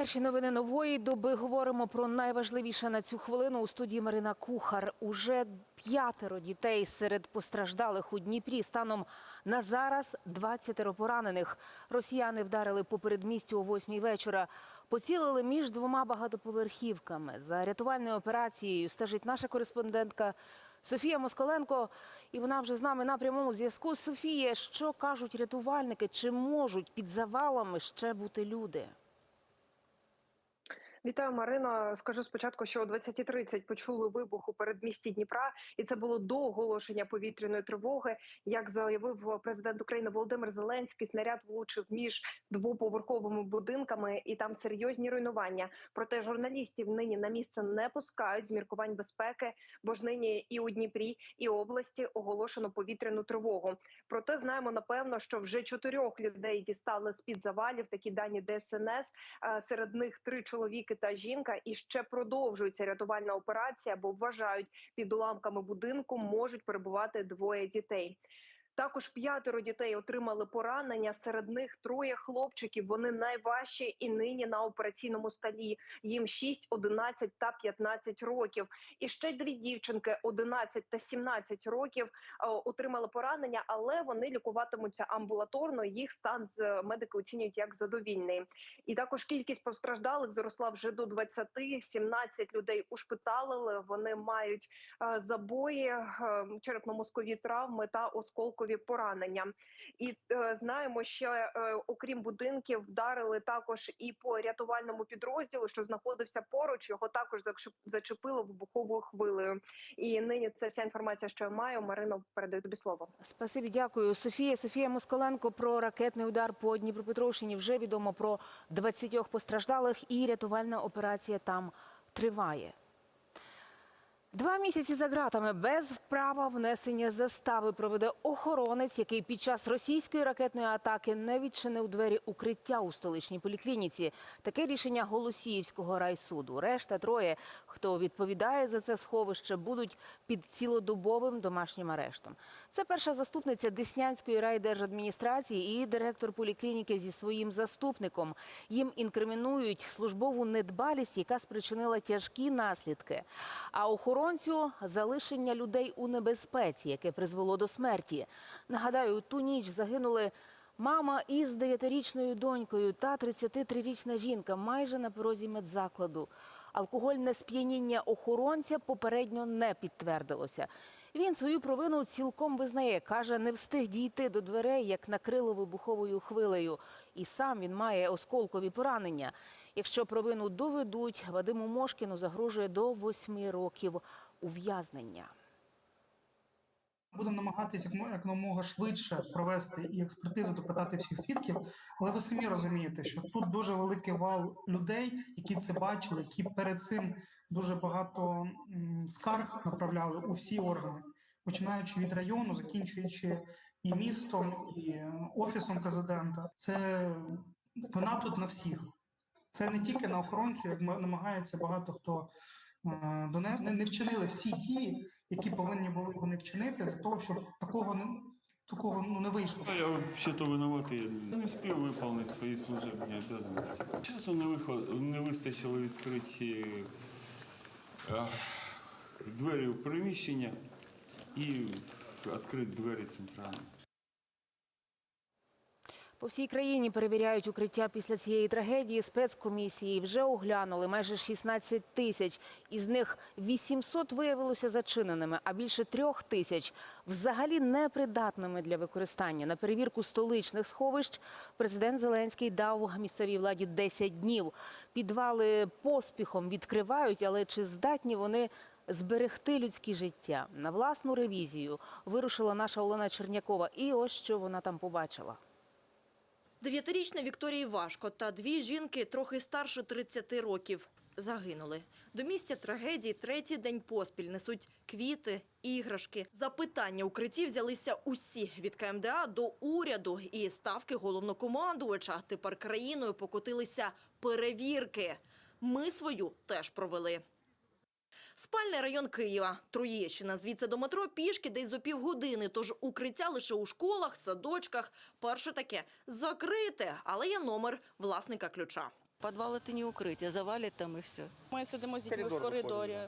Перші новини нової доби говоримо про найважливіше на цю хвилину у студії Марина Кухар. Уже п'ятеро дітей серед постраждалих у Дніпрі. Станом на зараз 20 поранених. Росіяни вдарили по передмістю о 8 вечора. Поцілили між двома багатоповерхівками. За рятувальною операцією стежить наша кореспондентка Софія Москаленко. І вона вже з нами на прямому зв'язку. Софія, що кажуть рятувальники? Чи можуть під завалами ще бути люди? Вітаю, Марина. Скажу спочатку, що о 20.30 почули вибух у передмісті Дніпра, і це було до оголошення повітряної тривоги. Як заявив президент України Володимир Зеленський, снаряд влучив між двоповерховими будинками, і там серйозні руйнування. Проте журналістів нині на місце не пускають з міркувань безпеки, бо ж нині і у Дніпрі, і області оголошено повітряну тривогу. Проте знаємо напевно, що вже чотирьох людей дістали з під завалів. Такі дані ДСНС. Е, Серед них три чоловіки та жінка. І ще продовжується рятувальна операція, бо вважають під уламками будинку можуть перебувати двоє дітей. Також п'ятеро дітей отримали поранення. Серед них троє хлопчиків. Вони найважчі і нині на операційному столі. Їм 6, 11 та 15 років. І ще дві дівчинки 11 та 17 років е, отримали поранення, але вони лікуватимуться амбулаторно. Їх стан з медики оцінюють як задовільний. І також кількість постраждалих зросла вже до 20. 17 людей ушпиталили. Вони мають е, забої, е, черепно-мозкові травми та осколкові поранення. І е, знаємо, що е, окрім будинків вдарили також і по рятувальному підрозділу, що знаходився поруч. Його також зачепило вибуховою хвилею. І нині це вся інформація, що я маю. Марино, передаю тобі слово. Спасибі, дякую. Софія Софія Москаленко про ракетний удар по Дніпропетровщині. Вже відомо про 20 постраждалих, і рятувальна операція там триває. Два місяці за ґратами без права внесення застави проведе охоронець, який під час російської ракетної атаки не відчинив двері укриття у столичній поліклініці. Таке рішення Голосіївського райсуду. Решта троє, хто відповідає за це сховище, будуть під цілодобовим домашнім арештом. Це перша заступниця Деснянської райдержадміністрації і директор поліклініки зі своїм заступником. Їм інкримінують службову недбалість, яка спричинила тяжкі наслідки. А охоронцю залишення людей у небезпеці, яке призвело до смерті. Нагадаю, ту ніч загинули. Мама із 9-річною донькою та 33-річна жінка майже на порозі медзакладу. Алкогольне сп'яніння охоронця попередньо не підтвердилося. Він свою провину цілком визнає. Каже, не встиг дійти до дверей, як накрило вибуховою хвилею. І сам він має осколкові поранення. Якщо провину доведуть, Вадиму Мошкіну загрожує до восьми років ув'язнення. Будемо намагатися як якомога швидше провести і експертизу, допитати всіх свідків. Але ви самі розумієте, що тут дуже великий вал людей, які це бачили, які перед цим дуже багато скарг направляли у всі органи, починаючи від району, закінчуючи і містом, і е, офісом президента. Це вона тут на всіх. Це не тільки на охоронцю, як намагається багато хто е, донести. Не вчинили всі дії, які повинні були вони вчинити для того, щоб такого не такого ну не вийшло. Я вообще-то виноватий. Я не встиг виконати свої служебні обов'язки. Часу не, виход... не вистачило відкрити е, двері в приміщення і відкрити двері центральні. По всій країні перевіряють укриття після цієї трагедії. Спецкомісії вже оглянули майже 16 тисяч. Із них 800 виявилося зачиненими, а більше трьох тисяч взагалі непридатними для використання. На перевірку столичних сховищ президент Зеленський дав місцевій владі 10 днів. Підвали поспіхом відкривають, але чи здатні вони зберегти людське життя? На власну ревізію вирушила наша Олена Чернякова. І ось що вона там побачила. Дев'ятирічна Вікторії важко та дві жінки трохи старше 30 років загинули. До місця трагедії третій день поспіль несуть квіти, іграшки. За питання укриттів взялися усі від КМДА до уряду і ставки головнокомандувача. Тепер країною покотилися перевірки. Ми свою теж провели. Спальний район Києва, Троєщина. Звідси до метро пішки десь за півгодини. Тож укриття лише у школах, садочках. Перше таке закрите, але є номер власника ключа. Подвал это не укрытие, завалит там и все. Ми сидимо з дітьми Коридор в коридорі.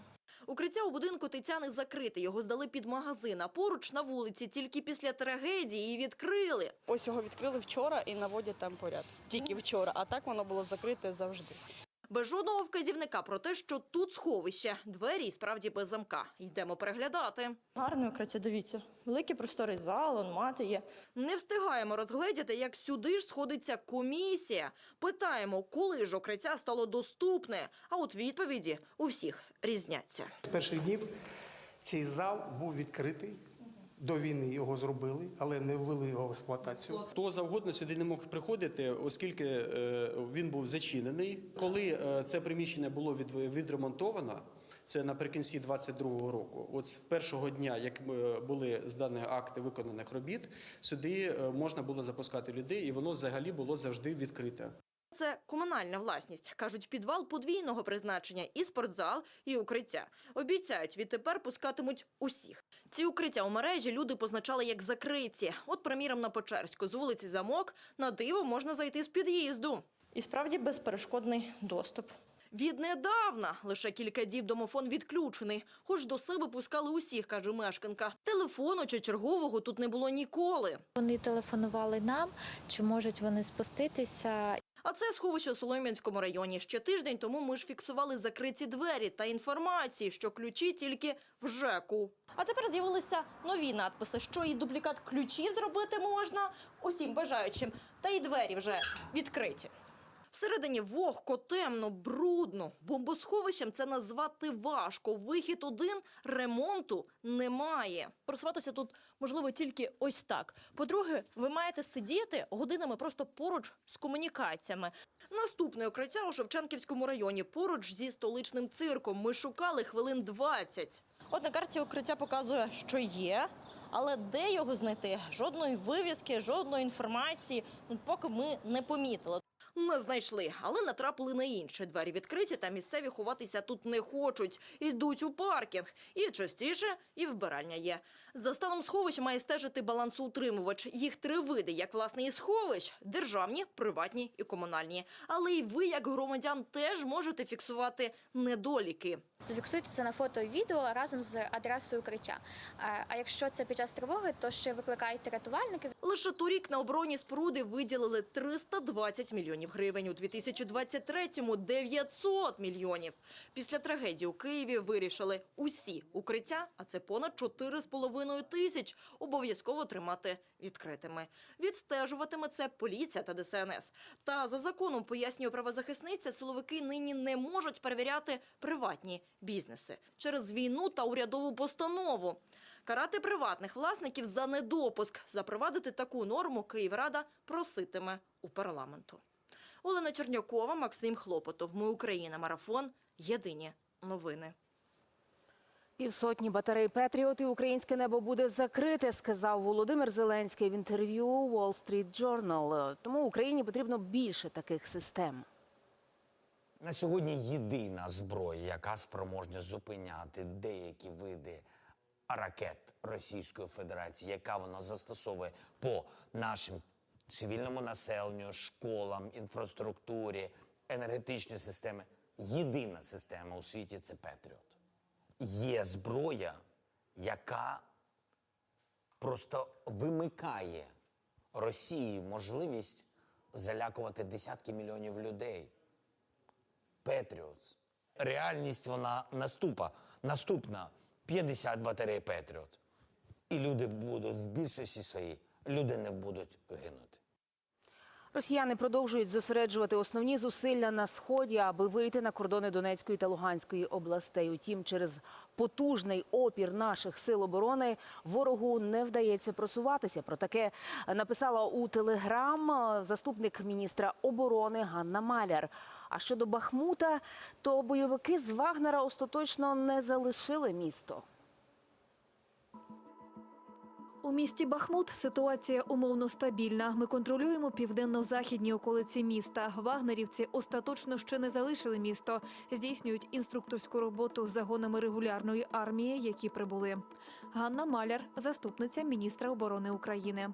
Укриття у будинку Тетяни закрите. Його здали під магазин. А поруч на вулиці тільки після трагедії і відкрили. Ось його відкрили вчора і наводять там порядок. Тільки вчора, а так воно було закрите завжди. Без жодного вказівника про те, що тут сховище. Двері і справді без замка. Йдемо переглядати. Гарне укриття, дивіться. Великий просторий зал, он мати є. Не встигаємо розгледіти, як сюди ж сходиться комісія. Питаємо, коли ж укриття стало доступне. А от відповіді у всіх різняться. З перших днів цей зал був відкритий. До війни його зробили, але не ввели його в експлуатацію. Хто завгодно сюди не мог приходити, оскільки е, він був зачинений. Коли е, це приміщення було від, відремонтовано, це наприкінці 22-го року. От з першого дня, як е, були здані акти виконаних робіт, сюди можна було запускати людей, і воно взагалі було завжди відкрите. Це комунальна власність. Кажуть, підвал подвійного призначення і спортзал, і укриття. Обіцяють, відтепер пускатимуть усіх. Ці укриття у мережі люди позначали як закриті. От, приміром, на Печерську з вулиці Замок на диво можна зайти з під'їзду. І справді безперешкодний доступ. Віднедавна лише кілька діб домофон відключений. Хоч до себе пускали усіх, каже мешканка. Телефону чи чергового тут не було ніколи. Вони телефонували нам, чи можуть вони спуститися. А це сховище у Солом'янському районі. Ще тиждень тому ми ж фіксували закриті двері та інформації, що ключі тільки в ЖЕКу. А тепер з'явилися нові надписи, що і дублікат ключів зробити можна усім бажаючим. Та й двері вже відкриті. Всередині вогко, темно, брудно. Бомбосховищем це назвати важко. Вихід один – ремонту немає. Просуватися тут можливо тільки ось так. По-друге, ви маєте сидіти годинами просто поруч з комунікаціями. Наступне укриття у Шевченківському районі поруч зі столичним цирком. Ми шукали хвилин 20. От на карті укриття показує, що є, але де його знайти? Жодної вивіски, жодної інформації, ну, поки ми не помітили. Не знайшли, але натрапили на інше. Двері відкриті, та місцеві ховатися тут не хочуть. Йдуть у паркінг. І частіше, і вбиральня є. За станом сховищ має стежити балансоутримувач. Їх три види, як власне і сховищ: державні, приватні і комунальні. Але й ви, як громадян, теж можете фіксувати недоліки. Зафіксуйте це на фото і відео разом з адресою укриття. А якщо це під час тривоги, то ще викликайте рятувальників. Лише торік на оборонні споруди виділили 320 мільйонів гривень. У 2023-му – 900 мільйонів. Після трагедії у Києві вирішили усі укриття, а це понад 4,5 тисяч, обов'язково тримати відкритими. Відстежуватиме це поліція та ДСНС. Та за законом, пояснює правозахисниця, силовики нині не можуть перевіряти приватні бізнеси через війну та урядову постанову. Карати приватних власників за недопуск. Запровадити таку норму Київрада проситиме у парламенту. Олена Чернякова, Максим Хлопотов. Ми Україна. Марафон. Єдині новини. Півсотні батарей Петріот і українське небо буде закрите, сказав Володимир Зеленський в інтерв'ю Wall Street Journal. Тому Україні потрібно більше таких систем. На сьогодні єдина зброя, яка спроможна зупиняти деякі види ракет Російської Федерації, яка вона застосовує по нашим цивільному населенню, школам, інфраструктурі, енергетичній системі. Єдина система у світі це Петріот. Є зброя, яка просто вимикає Росії можливість залякувати десятки мільйонів людей. Петріот. Реальність вона наступа. Наступна 50 батарей Петріот. І люди будуть в більшості своїй, люди не будуть гинути. Росіяни продовжують зосереджувати основні зусилля на сході, аби вийти на кордони Донецької та Луганської областей. Утім, через потужний опір наших сил оборони ворогу не вдається просуватися. Про таке написала у телеграм заступник міністра оборони Ганна Маляр. А щодо Бахмута, то бойовики з Вагнера остаточно не залишили місто. У місті Бахмут ситуація умовно стабільна. Ми контролюємо південно-західні околиці міста. Вагнерівці остаточно ще не залишили місто. Здійснюють інструкторську роботу з загонами регулярної армії, які прибули. Ганна Маляр, заступниця міністра оборони України.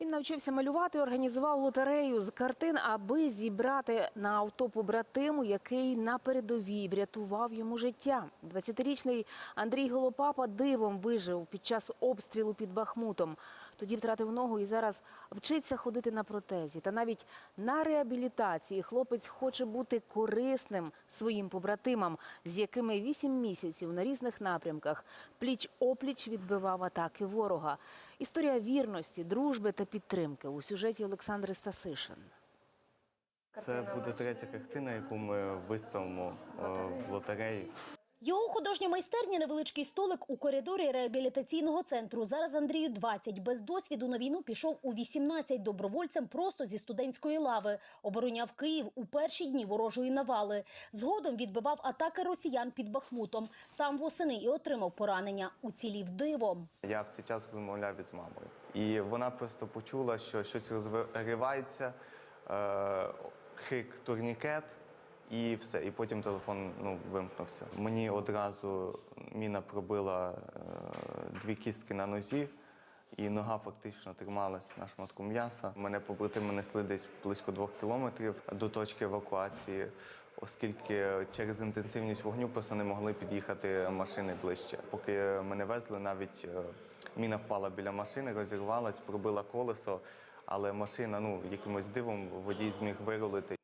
Він навчився малювати, організував лотерею з картин, аби зібрати на авто побратиму, який на передовій врятував йому життя. 20-річний Андрій Голопапа дивом вижив під час обстрілу під Бахмутом. Тоді втратив ногу і зараз вчиться ходити на протезі. Та навіть на реабілітації хлопець хоче бути корисним своїм побратимам, з якими 8 місяців на різних напрямках пліч-опліч відбивав атаки ворога. Історія вірності, дружби та підтримки у сюжеті Олександри Стасишин. Це буде третя картина, яку ми виставимо е, в лотереї. Його художня майстерня невеличкий столик у коридорі реабілітаційного центру. Зараз Андрію 20. Без досвіду на війну пішов у 18 добровольцем просто зі студентської лави. Обороняв Київ у перші дні ворожої навали. Згодом відбивав атаки росіян під Бахмутом. Там восени і отримав поранення. Уцілів дивом. Я в цей час вимовляв із мамою. І вона просто почула, що щось розривається, е, хик турнікет, і все. І потім телефон ну, вимкнувся. Мені одразу міна пробила е, дві кістки на нозі, і нога фактично трималась на шматку м'яса. Мене побратими несли десь близько двох кілометрів до точки евакуації, оскільки через інтенсивність вогню просто не могли під'їхати машини ближче. Поки мене везли, навіть е, міна впала біля машини, розірвалась, пробила колесо, але машина ну якимось дивом водій зміг вирулити.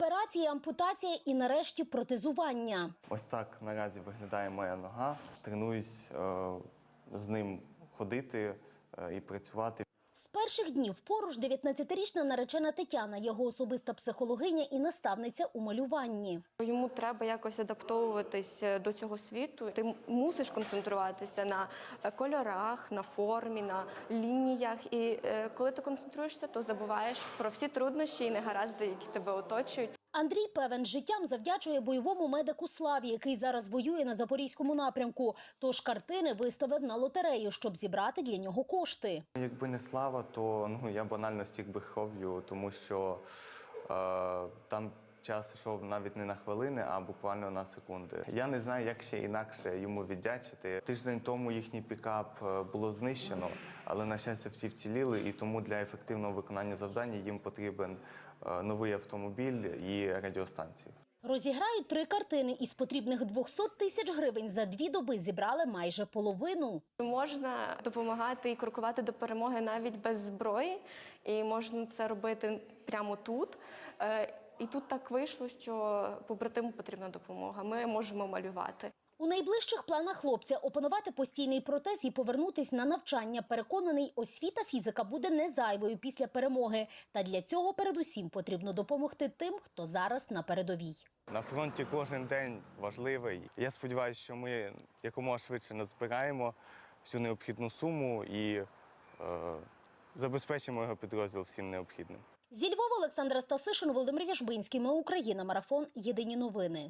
Операції, ампутація і нарешті протезування. Ось так наразі виглядає моя нога. Тренуюсь е, з ним ходити е, і працювати. Перших днів поруч 19-річна наречена Тетяна, його особиста психологиня і наставниця у малюванні. Йому треба якось адаптовуватись е, до цього світу. Ти мусиш концентруватися на е, кольорах, на формі, на лініях. І е, коли ти концентруєшся, то забуваєш про всі труднощі і негаразди, які тебе оточують. Андрій певен життям завдячує бойовому медику Славі, який зараз воює на запорізькому напрямку. Тож картини виставив на лотерею, щоб зібрати для нього кошти. Якби не слава, то ну я банально стік би кров'ю, тому що е, там час йшов навіть не на хвилини, а буквально на секунди. Я не знаю, як ще інакше йому віддячити. Тиждень тому їхній пікап е, було знищено, але на щастя всі вціліли, і тому для ефективного виконання завдання їм потрібен е, новий автомобіль і радіостанція. Розіграють три картини із потрібних 200 тисяч гривень. За дві доби зібрали майже половину. Можна допомагати і крокувати до перемоги навіть без зброї, і можна це робити прямо тут. Е, І тут так вийшло, що побратиму потрібна допомога. Ми можемо малювати. У найближчих планах хлопця опанувати постійний протез і повернутись на навчання. Переконаний, освіта фізика буде не зайвою після перемоги. Та для цього передусім потрібно допомогти тим, хто зараз на передовій. На фронті кожен день важливий. Я сподіваюся, що ми якомога швидше назбираємо всю необхідну суму і е, забезпечимо його підрозділ всім необхідним. Зі Львова Олександра Стасишин, Володимир Вяжбинський. Ми Україна. Марафон. Єдині новини.